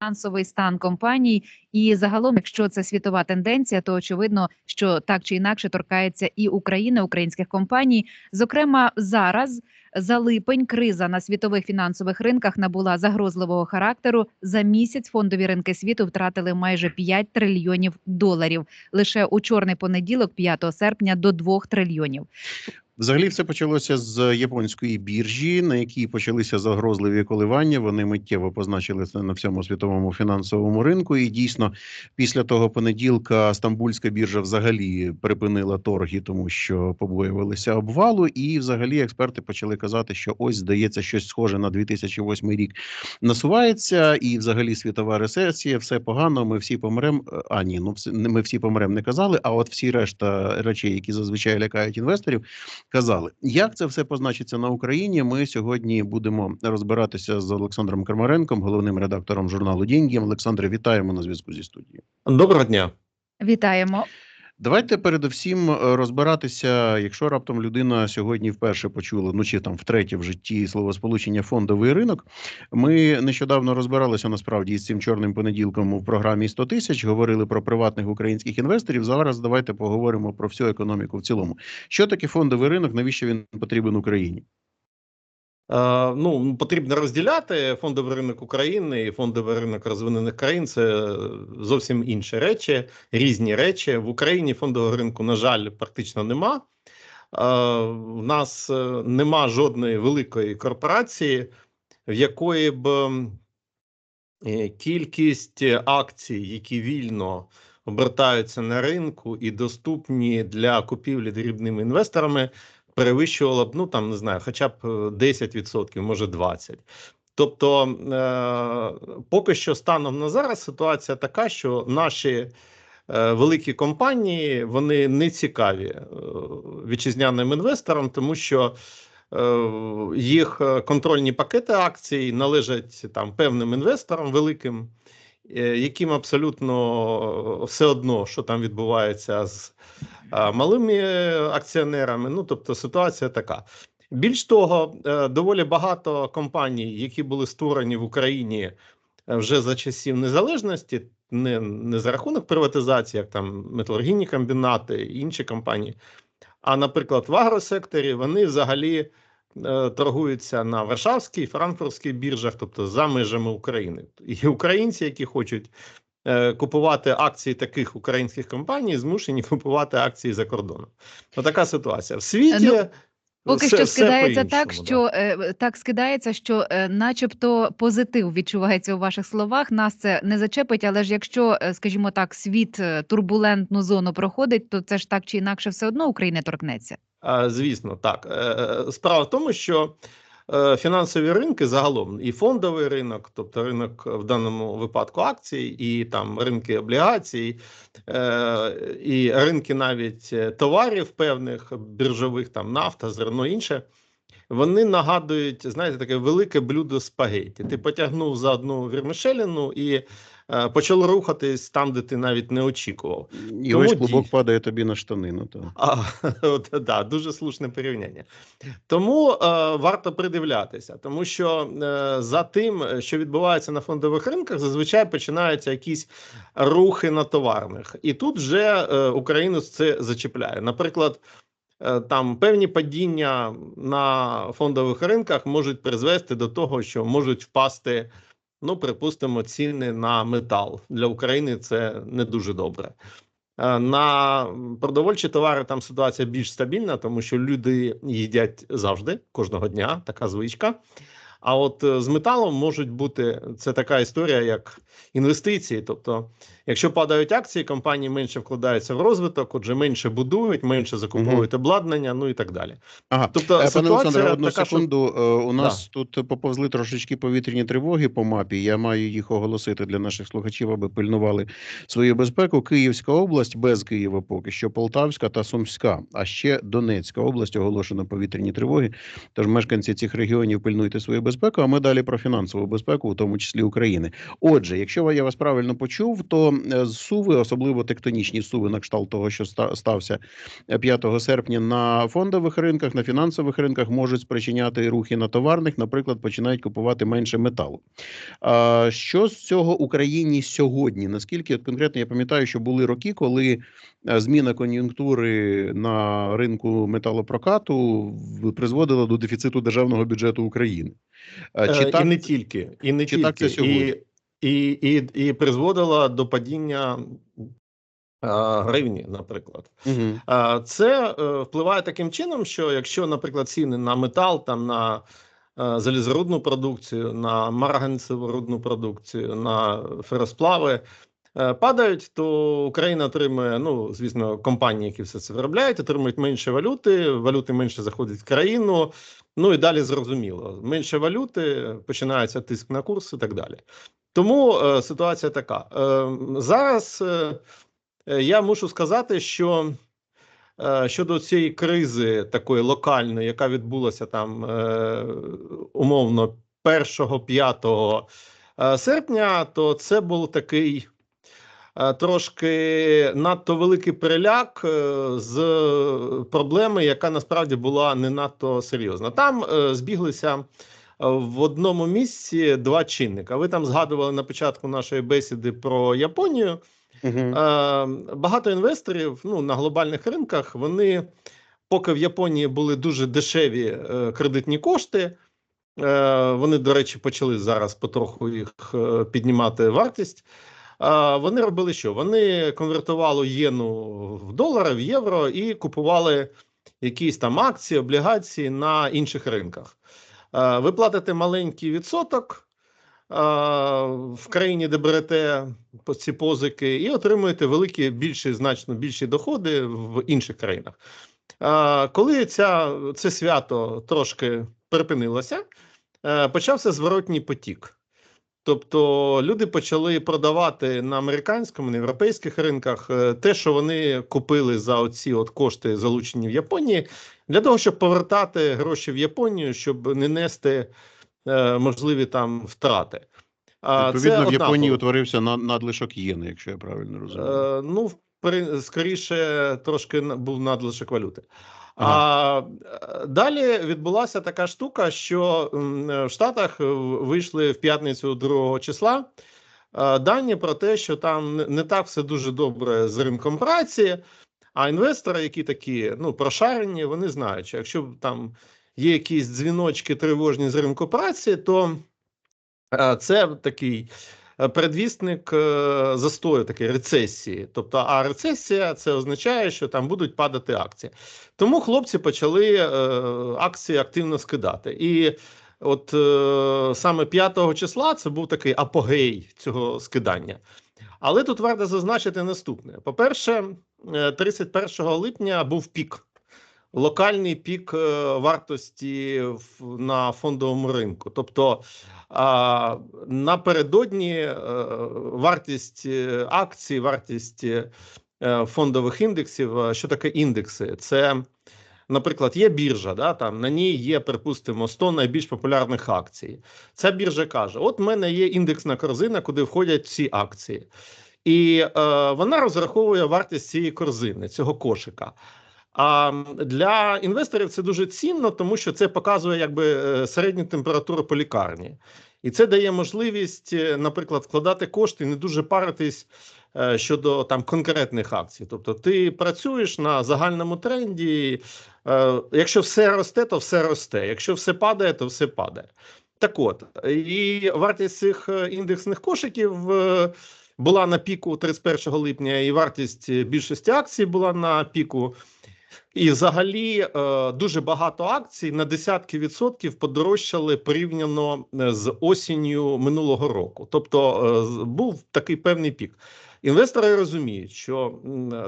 фінансовий стан компаній, і загалом, якщо це світова тенденція, то очевидно, що так чи інакше торкається і України, українських компаній. Зокрема, зараз за липень криза на світових фінансових ринках набула загрозливого характеру. За місяць фондові ринки світу втратили майже 5 трильйонів доларів. Лише у чорний понеділок, 5 серпня, до 2 трильйонів. Взагалі, все почалося з японської біржі, на якій почалися загрозливі коливання. Вони миттєво позначили це на всьому світовому фінансовому ринку. І дійсно, після того понеділка Стамбульська біржа взагалі припинила торги, тому що побоювалися обвалу. І, взагалі, експерти почали казати, що ось здається, щось схоже на 2008 рік насувається, і взагалі світова рецесія, все погано. Ми всі помремо. А ні, ну ми всі помремо, не казали. А от всі решта речей, які зазвичай лякають інвесторів казали. Як це все позначиться на Україні? Ми сьогодні будемо розбиратися з Олександром Кармаренком, головним редактором журналу Дінгі. Олександре, вітаємо на зв'язку зі студією. Доброго дня. Вітаємо. Давайте передусім е, розбиратися, якщо раптом людина сьогодні вперше почула, ну чи там втретє в житті словосполучення фондовий ринок. Ми нещодавно розбиралися насправді із цим чорним понеділком у програмі 100 тисяч. Говорили про приватних українських інвесторів. Зараз давайте поговоримо про всю економіку в цілому. Що таке фондовий ринок? Навіщо він потрібен Україні? Е, ну, потрібно розділяти фондовий ринок України і фондовий ринок розвинених країн. Це зовсім інші речі, різні речі. В Україні фондового ринку, на жаль, практично нема. Е, в нас е, нема жодної великої корпорації, в якої б е, кількість акцій, які вільно обертаються на ринку і доступні для купівлі дрібними інвесторами, перевищувала б, ну там не знаю, хоча б е, 10%, може 20%. Тобто, е, поки що станом на зараз ситуація така, що наші е, великі компанії вони не цікаві е, вітчизняним інвесторам, тому що е, їх е, контрольні пакети акцій належать там певним інвесторам великим, е, яким абсолютно все одно, що там відбувається з малими е, акціонерами. Ну тобто ситуація така. Більш того, е, доволі багато компаній, які були створені в Україні е, вже за часів незалежності, не, не за рахунок приватизації, як там металургійні комбінати інші компанії. А, наприклад, в агросекторі вони взагалі е, торгуються на Варшавській, Франкфуртській біржах, тобто за межами України. І українці, які хочуть е, купувати акції таких українських компаній, змушені купувати акції за кордоном. Отака ситуація. В світі Ну, Поки все- що все скидається так, по-іншому, да. що е, так скидається, що е, начебто позитив відчувається у ваших словах. Нас це не зачепить, але ж якщо, е, скажімо так, світ е, турбулентну зону проходить, то це ж так чи інакше все одно України торкнеться. А, Звісно, так. Е, Справа в тому, що е, фінансові ринки загалом, і фондовий ринок, тобто ринок в даному випадку акцій, і там ринки облігацій, е, і ринки навіть е, товарів певних біржових, там нафта, зерно інше. Вони нагадують, знаєте, таке велике блюдо спагетті. Ти потягнув за одну вірмишеліну і е, почало рухатись там, де ти навіть не очікував. І Тому ось клубок дій- падає тобі на штанину. То. А, от, да, дуже слушне порівняння. Тому е, варто придивлятися, тому що е, за тим, що відбувається на фондових ринках, зазвичай починаються якісь рухи на товарних, і тут вже е, Україну це зачіпляє. Наприклад, е, там певні падіння на фондових ринках можуть призвести до того, що можуть впасти. Ну, припустимо, ціни на метал для України це не дуже добре. Е, На продовольчі товари там ситуація більш стабільна, тому що люди їдять завжди, кожного дня, така звичка. А от е, з металом можуть бути це така історія, як інвестиції. Тобто, якщо падають акції, компанії менше вкладаються в розвиток, отже, менше будують, менше закуповують обладнання, ну і так далі. Ага, Тобто, Е, Пане ситуація одну така, секунду. Е, У нас тут поповзли трошечки повітряні тривоги по мапі. Я маю їх оголосити для наших слухачів, аби пильнували свою безпеку. Київська область без Києва поки що Полтавська та Сумська. А ще Донецька область оголошено повітряні тривоги. Тож мешканці цих регіонів пильнуйте свою безпеку. Безпеку. А ми далі про фінансову безпеку, у тому числі України. Отже, якщо я вас правильно почув, то е, суви, особливо тектонічні суви, на кшталт того, що ста- стався 5 серпня на фондових ринках, на фінансових ринках, можуть спричиняти рухи на товарних, наприклад, починають купувати менше металу. А що з цього Україні сьогодні? Наскільки от конкретно я пам'ятаю, що були роки, коли е, зміна кон'юнктури на ринку металопрокату призводила до дефіциту державного бюджету України. Чи Е, так і не тільки, і не чи тільки, так це сьогодні? і, і, і, і призводила до падіння гривні, наприклад. А, Це е, впливає таким чином, що якщо, наприклад, ціни на метал, там на е, залізорудну продукцію, на марганцеву рудну продукцію, на феросплави е, падають, то Україна отримує, ну звісно, компанії, які все це виробляють, отримують менше валюти, валюти менше заходять в країну. Ну і далі зрозуміло, менше валюти, починається тиск на курс і так далі. Тому е, ситуація така. Е, зараз е, е, я мушу сказати, що е, щодо цієї кризи такої локальної, яка відбулася там е, умовно 1-5 е, серпня, то це був такий. Е, Трошки надто великий переляк е, з проблеми, яка насправді була не надто серйозна. Там е, збіглися в одному місці два чинника. Ви там згадували на початку нашої бесіди про Японію. Е, Багато інвесторів ну, на глобальних ринках вони, поки в Японії були дуже дешеві е, кредитні кошти, е, вони, до речі, почали зараз потроху їх піднімати вартість. Вони робили що? Вони конвертували єну в долари, в євро і купували якісь там акції, облігації на інших ринках. Ви платите маленький відсоток в країні, де берете ці позики, і отримуєте великі, більші, значно більші доходи в інших країнах. Коли ця, це свято трошки припинилося, е, почався зворотній потік. Тобто люди почали продавати на американському, на європейських ринках е, те, що вони купили за оці от кошти, залучені в Японії, для того, щоб повертати гроші в Японію, щоб не нести е, можливі там втрати. А, Відповідно, в Японії утворився на- надлишок єни, якщо я правильно розумію. Е, ну, при- скоріше, трошки був надлишок валюти. А е, далі відбулася така штука, що е, в Штатах е, вийшли в п'ятницю 2 числа дані про те, що там не- так все дуже добре з ринком праці. А інвестори, які такі ну прошарені, вони знають, що якщо там є якісь дзвіночки тривожні з ринку праці, то це такий передвісник е, застою, такої рецесії. Тобто, а рецесія це означає, що там будуть падати акції. Тому хлопці почали е, акції активно скидати. І от е, саме 5 числа це був такий апогей цього скидання. Але тут варто зазначити наступне: по-перше, е, 31 липня був пік. Локальний пік е, вартості на фондовому ринку. Тобто напередодні е, вартість е, акцій, вартість фондових індексів. Що таке індекси? Це, наприклад, є біржа, да, там на ній є, припустимо, 100 найбільш популярних акцій. Ця біржа каже: От в мене є індексна корзина, куди входять ці акції. І е, вона розраховує вартість цієї корзини, цього кошика. А для інвесторів це дуже цінно, тому що це показує якби е, середню температуру по лікарні, і це дає можливість, е, наприклад, вкладати кошти, не дуже паритись е, щодо там конкретних акцій. Тобто, ти працюєш на загальному тренді. Якщо все росте, то все росте. Якщо все падає, то все падає. Так от і вартість цих індексних кошиків. Була на піку 31 липня, і вартість більшості акцій була на піку. І взагалі е, дуже багато акцій на десятки відсотків подорожчали порівняно е, з осінню минулого року. Тобто е, був такий певний пік. Інвестори розуміють, що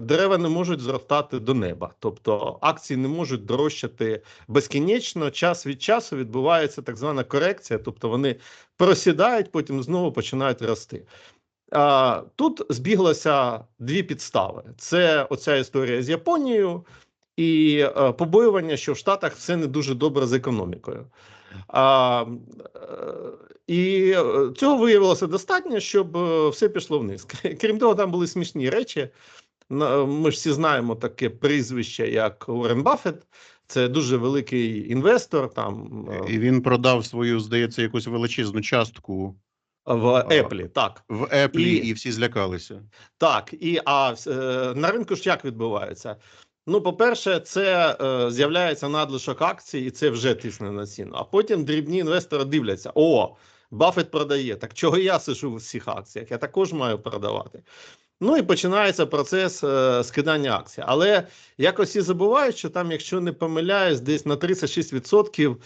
дерева не можуть зростати до неба, тобто акції не можуть дорожчати безкінечно. Час від часу відбувається так звана корекція, тобто вони просідають, потім знову починають рости. Тут збіглося дві підстави: це оця історія з Японією і е, побоювання, що в Штатах все не дуже добре з економікою. А, е, і е, цього виявилося достатньо, щоб все пішло вниз. Крім того, там були смішні речі. Ми ж всі знаємо таке прізвище, як Уоррен Баффет. Це дуже великий інвестор там І він продав свою, здається, якусь величезну частку в Apple. Так. в Apple, І- і, всі злякалися. Так, і а на ринку ж як відбувається? Ну, по-перше, це е, з'являється надлишок акцій, і це вже тисне на ціну. А потім дрібні інвестори дивляться: о, Баффет продає. Так чого я сижу в цих акціях? Я також маю продавати. Ну і починається процес е, скидання акцій. Але якось всі забувають, що там, якщо не помиляюсь, десь на 36%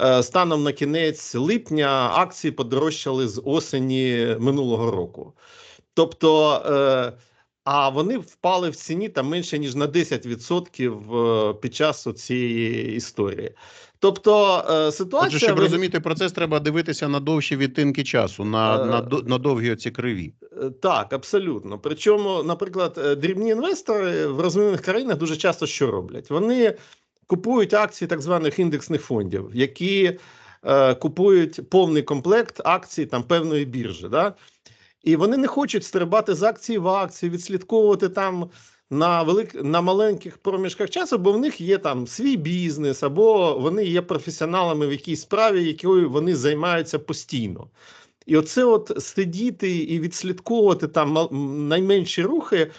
е, станом на кінець липня акції подорожчали з осені минулого року. Тобто, е, а вони впали в ціні там менше ніж на 10% е, під час цієї історії. Тобто е, ситуація Отже, щоб розуміти процес, треба дивитися на довші відтинки часу, на, Е, на, на довгі оці криві. Так, абсолютно. Причому, наприклад, дрібні інвестори в розвинених країнах дуже часто що роблять? Вони купують акції так званих індексних фондів, які е, купують повний комплект акцій там певної біржі. Да? І вони не хочуть стрибати з акції в акції, відслідковувати там на велик... на маленьких проміжках часу, бо в них є там свій бізнес, або вони є професіоналами в якійсь справі, якою вони займаються постійно. І оце от сидіти і відслідковувати там найменші рухи.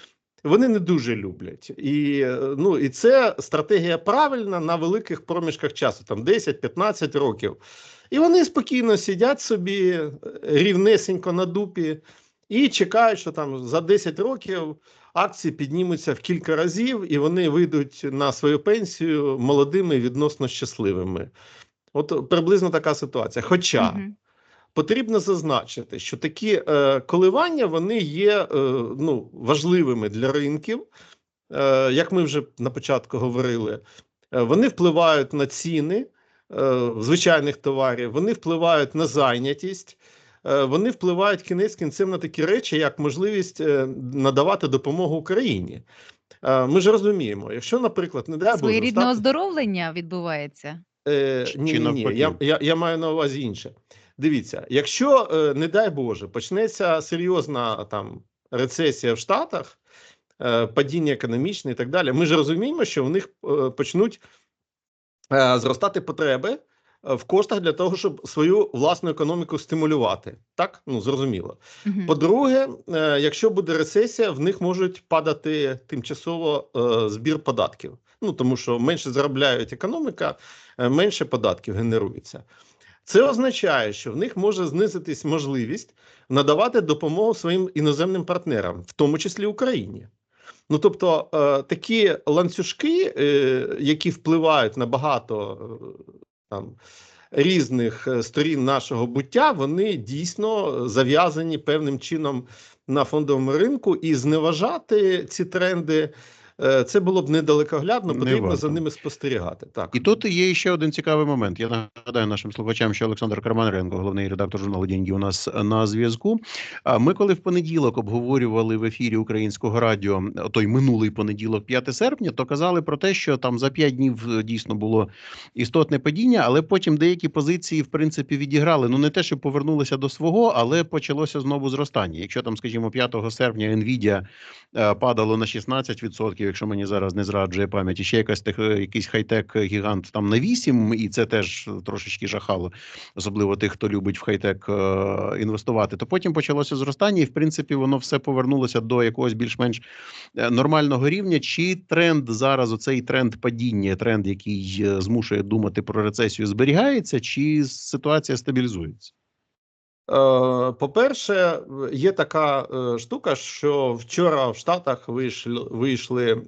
Вони не дуже люблять, і ну і це стратегія правильна на великих проміжках часу, там 10-15 років. І вони спокійно сидять собі е, рівнесенько на дупі і чекають, що там за 10 років акції піднімуться в кілька разів, і вони вийдуть на свою пенсію молодими, відносно щасливими. От приблизно така ситуація. Хоча Мгм. Потрібно зазначити, що такі е, коливання вони є е, ну, важливими для ринків. Е, як ми вже на початку говорили, е, вони впливають на ціни е, звичайних товарів, вони впливають на зайнятість. е, Вони впливають кінець кінцем на такі речі, як можливість е, надавати допомогу Україні. Е, Ми ж розуміємо, якщо, наприклад, не дай Боже, Своєрідне стати- оздоровлення відбувається. Е, ні, ні, ні, я, я, я маю на увазі інше. Дивіться, якщо, е, не дай Боже, почнеться серйозна там рецесія в Штатах, е, падіння економічне і так далі, ми ж розуміємо, що в них е, почнуть зростати потреби в коштах для того, щоб свою власну економіку стимулювати. Так, ну зрозуміло. Мгм. По-друге, якщо буде рецесія, в них можуть падати тимчасово збір податків. Ну тому що менше заробляють економіка, менше податків генерується. Це означає, що в них може знизитись можливість надавати допомогу своїм іноземним партнерам, в тому числі Україні. Ну тобто е, такі ланцюжки, е, які впливають на багато е, там різних сторін нашого буття, вони дійсно зав'язані певним чином на фондовому ринку, і зневажати ці тренди. Е, Це було б недалекоглядно, потрібно варто. за ними спостерігати. Так І тут є ще один цікавий момент. Я нагадаю нашим слухачам, що Олександр Карманенко, головний редактор журналу «Деньги» у нас на зв'язку. Ми, коли в понеділок обговорювали в ефірі українського радіо той минулий понеділок, 5 серпня, то казали про те, що там за 5 днів е, дійсно було істотне падіння, але потім деякі позиції в принципі відіграли. Ну не те, що повернулися до свого, але почалося знову зростання. Якщо там, скажімо, 5 серпня Nvidia е, падало на 16%, якщо мені зараз не зраджує пам'ять, і ще якась тех, якийсь хай-тек гігант там на 8%, і це теж трошечки жахало, особливо тих, хто любить в хай-тек е, інвестувати. То потім почалося зростання, і в принципі воно все повернулося до якогось більш-менш е, нормального рівня. Чи тренд зараз, оцей тренд падіння, тренд, який е, змушує думати про рецесію, зберігається, чи ситуація стабілізується? Е, По-перше, є така е, штука, що вчора в Штатах вийшли, вийшли е,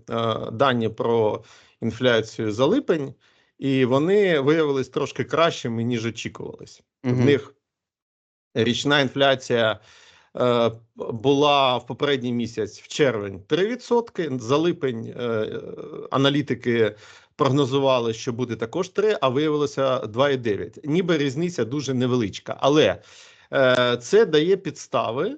дані про інфляцію за липень, і вони виявились трошки кращими, ніж очікувалось. В них річна інфляція була в попередній місяць в червень 3%. За липень аналітики прогнозували, що буде також 3, а виявилося 2,9. Ніби різниця дуже невеличка. Але це дає підстави.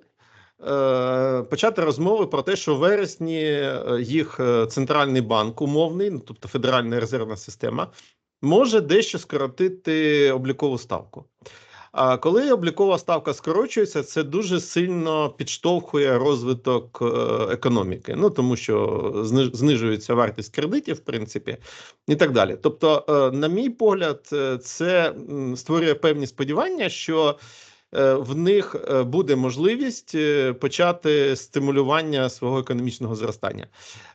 е, Почати розмови про те, що в вересні е, їх е, центральний банк умовний, ну тобто Федеральна резервна система, може дещо скоротити облікову ставку. А коли облікова ставка скорочується, це дуже сильно підштовхує розвиток е, економіки. Ну тому що знижується вартість кредитів, в принципі, і так далі. Тобто, е, на мій погляд, е, це створює певні сподівання, що е, в них е, буде можливість е, почати стимулювання свого економічного зростання.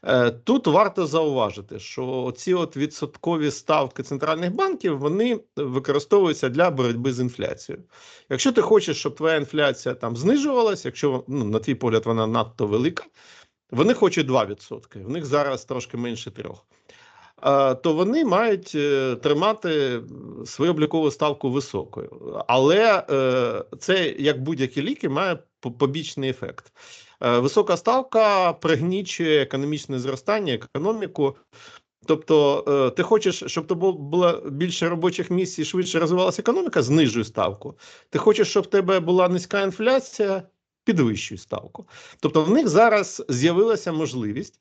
Е, Тут варто зауважити, що ці от відсоткові ставки центральних банків вони використовуються для боротьби з інфляцією. Якщо ти хочеш, щоб твоя інфляція там знижувалась, якщо ну, на твій погляд вона надто велика, вони хочуть 2%, в них зараз трошки менше трьох. То вони мають е, тримати свою облікову ставку високою, але е, це як будь-які ліки має побічний ефект. Е, Висока ставка пригнічує економічне зростання, економіку. Тобто, ти хочеш, щоб то було більше робочих місць і швидше розвивалася економіка, знижуй ставку. Ти хочеш, щоб в тебе була низька інфляція, підвищуй ставку. Тобто, в них зараз з'явилася можливість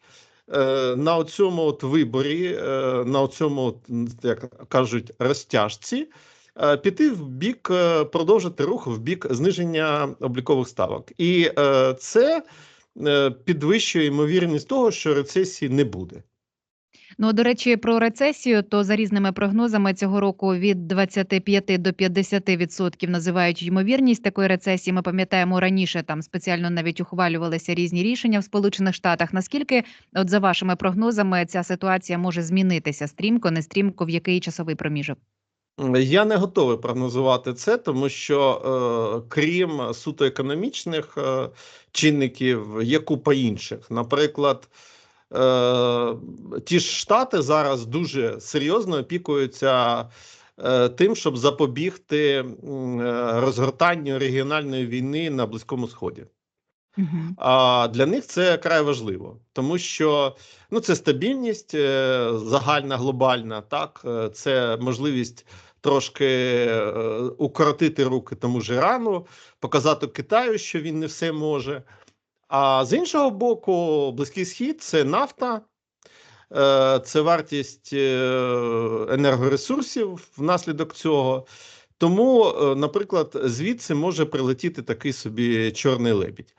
на цьому от виборі, е, на цьому, як кажуть, розтяжці. е, Піти в бік, е, продовжити рух в бік зниження облікових ставок, і е, це е, підвищує ймовірність того, що рецесії не буде. Ну, до речі, про рецесію, то за різними прогнозами цього року від 25 до 50% називають ймовірність такої рецесії. Ми пам'ятаємо раніше там спеціально навіть ухвалювалися різні рішення в Сполучених Штатах. Наскільки, от за вашими прогнозами, ця ситуація може змінитися стрімко, не стрімко, в який часовий проміжок? Я не готовий прогнозувати це, тому що е, крім суто економічних е, чинників, є купа інших. Наприклад, ті ж штати зараз дуже серйозно опікуються е, тим, щоб запобігти е, розгортанню регіональної війни на Близькому Сході. А для них це край важливо, тому що ну це стабільність е, загальна, глобальна. Так, Е, це можливість трошки е, укоротити руки тому ж Ірану, показати Китаю, що він не все може. А з іншого боку, Близький Схід це нафта, е, це вартість е, енергоресурсів внаслідок цього. Тому, е, наприклад, звідси може прилетіти такий собі чорний лебідь.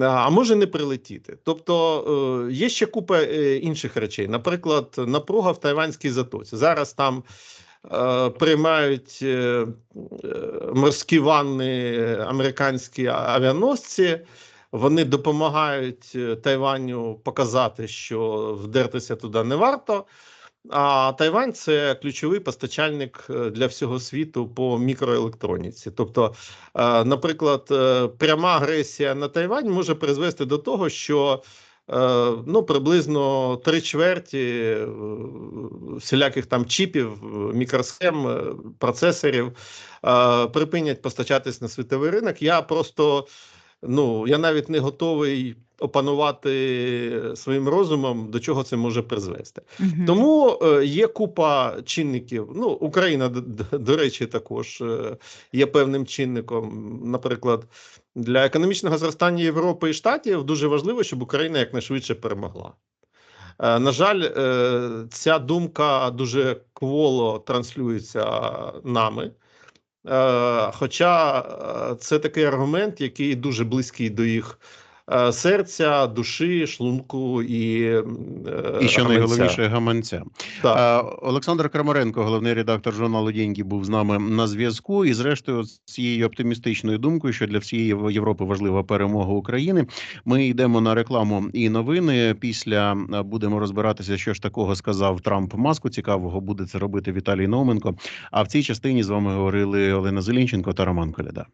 А, може не прилетіти. Тобто є ще купа інших речей. Наприклад, напруга в Тайванській затоці. Зараз там приймають морські ванни американські авіаносці. Вони допомагають е, Тайваню показати, що вдертися туди не варто. А Тайвань це ключовий постачальник е, для всього світу по мікроелектроніці. Тобто, е, наприклад, пряма агресія на Тайвань може призвести до того, що ну приблизно три чверті всіляких там чіпів, мікросхем, процесорів припинять постачатись на світовий ринок. Я просто ну я навіть не готовий опанувати своїм розумом, до чого це може призвести. Угу. Тому е, є купа чинників. Ну, Україна, до речі, також е, є певним чинником. Наприклад, для економічного зростання Європи і Штатів дуже важливо, щоб Україна якнайшвидше перемогла. Е, На жаль, ця думка дуже кволо транслюється нами. Е, Хоча е, це такий аргумент, який дуже близький до їх серця, душі, шлунку і, е, І що гаманця. найголовніше гаманця. Так. Олександр Крамаренко, головний редактор журналу «Деньги», був з нами на зв'язку. І, зрештою, з цією оптимістичною думкою, що для всієї Європи важлива перемога України. Ми йдемо на рекламу і новини. Після будемо розбиратися, що ж такого сказав Трамп Маску. Цікавого буде це робити Віталій Науменко. А в цій частині з вами говорили Олена Зелінченко та Роман Коляда.